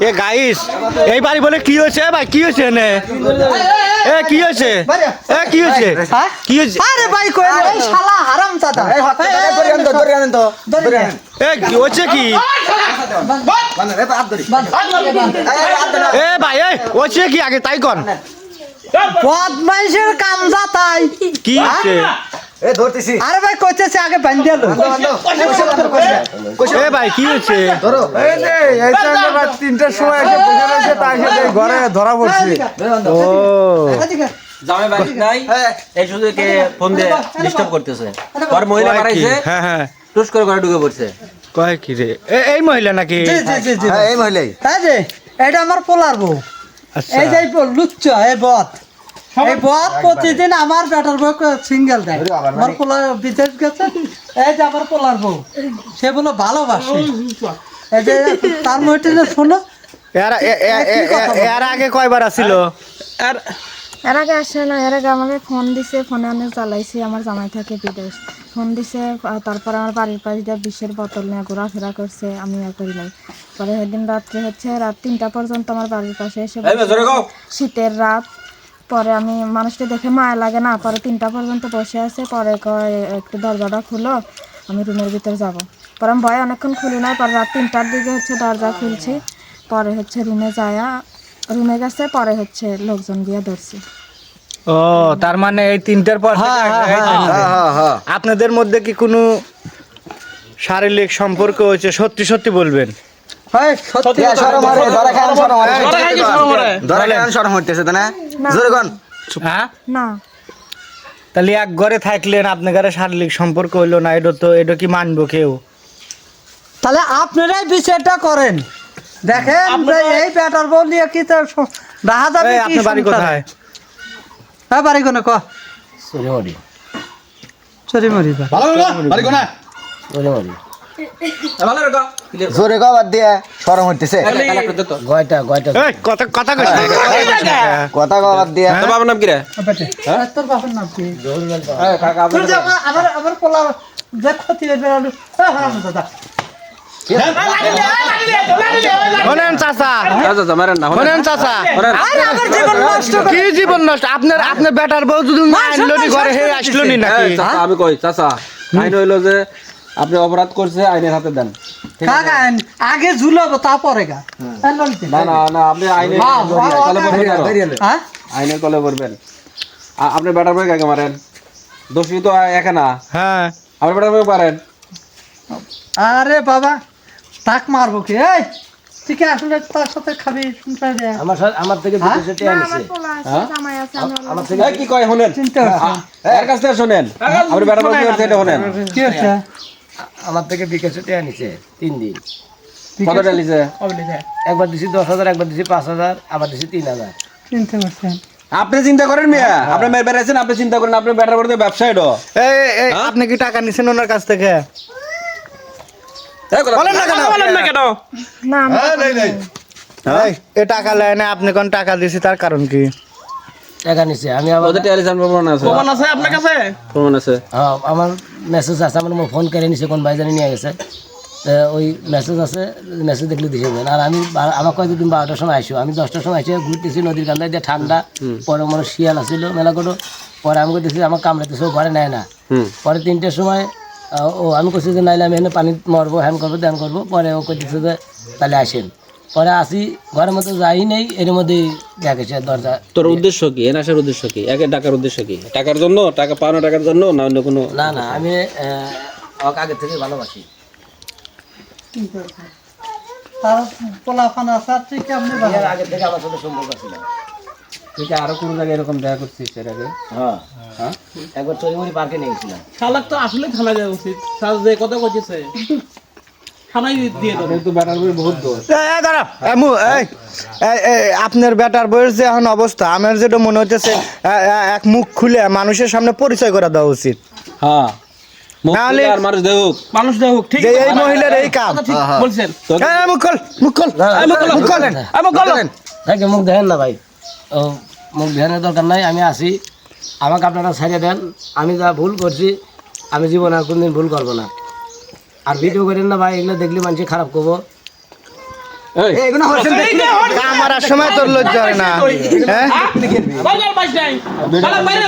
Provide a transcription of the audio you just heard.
এ guys এই বাড়ি বলে কি হয়েছে ভাই? কি হয়েছে এনে? এ কি হয়েছে? এ কি হয়েছে? হ্যাঁ? কি হয়েছে? আরে ভাই কই রে? শালা হারাম জাদা এই হাত ধরে এ কি হয়েছে কি? এ ভাই এই হয়েছে কি আগে? তাই কর বদমাইশের কাম জাতাই কি হয়েছে? এই ধরতেছি। আরে ভাই কইতেছে আগে বান্ধে লো এ ভাই কি হয়েছে? ধরো। এই যে এইটা এবার তিনটার সময় একটা বসে রয়েছে তার সাথে ঘরে ধরা পড়ছে। ও জামাই বাড়ি নাই এই শুধু ফোন দিয়ে ডিস্টার্ব করতেছে। আর মহিলা বাড়াইছে হ্যাঁ হ্যাঁ। টুস করে ঘরে ঢুকে পড়ছে। কয় কি রে? এই মহিলা নাকি? জি জি জি জি। হ্যাঁ এই মহিলাই। তাই যে এটা আমার পোলার বউ। আচ্ছা। এই যে লুচ্চ এই বদ এই বদ প্রতিদিন আমার বেটার বউ সিঙ্গেল দেয়। আমার পোলা বিদেশ গেছে এই যে আমার পোলার বউ সে বলে ভালোবাসে। এই যে তার মধ্যে শোনো এর আগে কয়বার আসছিল আর এর আগে আসে না এর আগে আমাকে ফোন দিছে ফোনে অনেক জ্বালাইছে আমার জামাই থাকে বিদেশ। ফোন দিছে তারপরে আমার বাড়ির পাশ দিয়ে বিষের বোতল নিয়ে ঘোরাফেরা করছে আমি আর করি নাই। পরে সেদিন রাত্রে হচ্ছে রাত তিনটা পর্যন্ত আমার বাড়ির পাশে এসে। শীতের রাত পরে আমি মানুষটা দেখে মায়া লাগে না পরে তিনটা পর্যন্ত বসে আছে পরে কয় একটু দরজাটা খুলো আমি রুমের ভিতর যাব। পরে আমি ভয়ে অনেকক্ষণ খুলি নাই পরে রাত তিনটার দিকে হচ্ছে দরজা খুলছি পরে হচ্ছে রুমে যায়া রুমে গেছে পরে হচ্ছে লোকজন গিয়ে ধরছি। ও তার মানে এই তিনটার পর। হ্যাঁ হ্যাঁ হ্যাঁ। আপনাদের মধ্যে কি কোনো শারীরিক সম্পর্ক হয়েছে? সত্যি সত্যি বলবেন। তাহলে এক ঘরে থাকলেন আপনার ঘরে শারীরিক সম্পর্ক হইল না এটা তো এটা কি মানবো কেউ? তাহলে আপনারাই বিচারটা করেন। দেখেন এই বেটার বউ নিয়ে কি দেখা যাবে কি বাড়ি কোথায়? হ্যাঁ বাড়ি কোনে ক? বাড়ি ভালো রেখো জোরে কো বাদ দিয়ে সরম হইতেছে। তো এই কথা কথা কথা না। বাদ দিয়ে। তোর বাবার নাম কি রে? তোর বাপের নাম কি? এই, কাকা আমার আমার আমার পোলা যে ক্ষতি হয়ে হ্যাঁ হ্যাঁ দাদা আপনার বেটার বউ যদি নি ঘরে আসলো নি নাকি? চাচা, আমি কই চাচা আইন হইল যে আপনি অপরাধ করছে আইনের হাতে দেন। ঠিক আগে ঝুলাবো তারপরে গা। হ্যাঁ, না না না আপনি আইনের হ্যাঁ আইনের কলে পড়বেন আপনি বেটার বই কাকে মারেন? দোষী তো একা না? হ্যাঁ। আপনি বেটার বই পারেন আরে বাবা তাক মারবো কি? এই তুই কি আসলে তার সাথে খাবি? শুনতে দে আমার সাথে আমার থেকে হ্যাঁ? আমার আছে আছে এই, কি কয় শোনেন। এর কাছ থেকে শোনেন। আপনি বেটার বই কি করছে এটা শোনেন। কি হচ্ছে? আমার থেকে বিকাশে টেয়া নিছে তিন দিন। কত ডালিছে একবার দিছি দশ হাজার একবার দিছি পাঁচ হাজার আবার দিছি তিন হাজার। চিন্তা করছেন? আপনি চিন্তা করেন মিয়া আপনি মেয়ে বেড়াইছেন আপনি চিন্তা করেন আপনি বেটার বড় ব্যবসা এটা এই এই, আপনি কি টাকা নিছেন ওনার কাছ থেকে? বলেন না কেন? বলেন না কেন? না আমি টাকা নেই। এই, এ টাকা লেয় না আপনি কোন টাকা দিছি তার কারণ কি? টাকা নিছে। আমি আবার ওদের প্রমাণ আছে। প্রমাণ আছে আপনার কাছে? প্রমাণ আছে। হ্যাঁ, আমার মেসেজ আছে আমার ফোন করে নিছে কোন ভাইজানি নিয়ে গেছে। ওই মেসেজ আছে মেসেজ দেখলে দিছে দেন আর আমি বা- আমার কয়েক তুমি বারোটার সময় আইসো। আমি দশটার সময় আইসি ঘুরতেছি নদীর কান্দায় দিয়ে ঠান্ডা পরে মনে শিয়াল আসছিল মেলা করে পরে আমি করতেছি আমার কামড়াতেছে ও ঘরে নেয় না। হুম। পরে তিনটের সময় ও আমি করছি যে নাইলে আমি এনে পানি মরবো হ্যান করব ধ্যান করব। পরে ও করতেছে যে তাহলে আসেন। পরে আসি ঘরের মধ্যে যাই নেই এর মধ্যেই দেখেছে দরজা। তোর উদ্দেশ্য কি? এর আসার উদ্দেশ্য কি? একে টাকার উদ্দেশ্য কি? টাকার জন্য? টাকা পাওয়ানো টাকার জন্য না অন্য কোনো না না আমি আগে থেকে ভালোবাসি। তার পোলা ফানা আছে আর তুই কেমনি ভালো এর আগে থেকে আমার সাথে সম্পর্ক ছিল। তুই কি আরও কোনো জায়গায় এরকম দেখা করছিস এর আগে? হ্যাঁ। হ্যাঁ? একবার চরিমুড়ি পার্কে নিয়ে গেছিলাম শালাক তো আসলে থানা যাওয়া উচিত। যে কথা কইছে আপনার বেটার বয়স যে এখন অবস্থা আমার যেটা মনে হচ্ছে এক মুখ খুলে মানুষের সামনে পরিচয় করে দেওয়া উচিত। হ্যাঁ। মানুষ দেখুক। ঠিক এই মহিলার এই বলছেন। এই, এই, মুখ খোল মুখ খোল মুখ খোল, মুখ খোল। আমি মুখ দেখেন না ভাই। ও মুখ দেখানোর দরকার নাই আমি আসি আমাকে আপনারা ছাড়িয়ে দেন। আমি যা ভুল করছি আমি জীবনে আর কোনদিন ভুল করব না। আর ভিডিও করেন না ভাই এগুলো দেখলে মানুষ খারাপ করব আমার সময় তোর লজ্জা হয় না হ্যাঁ বাইরে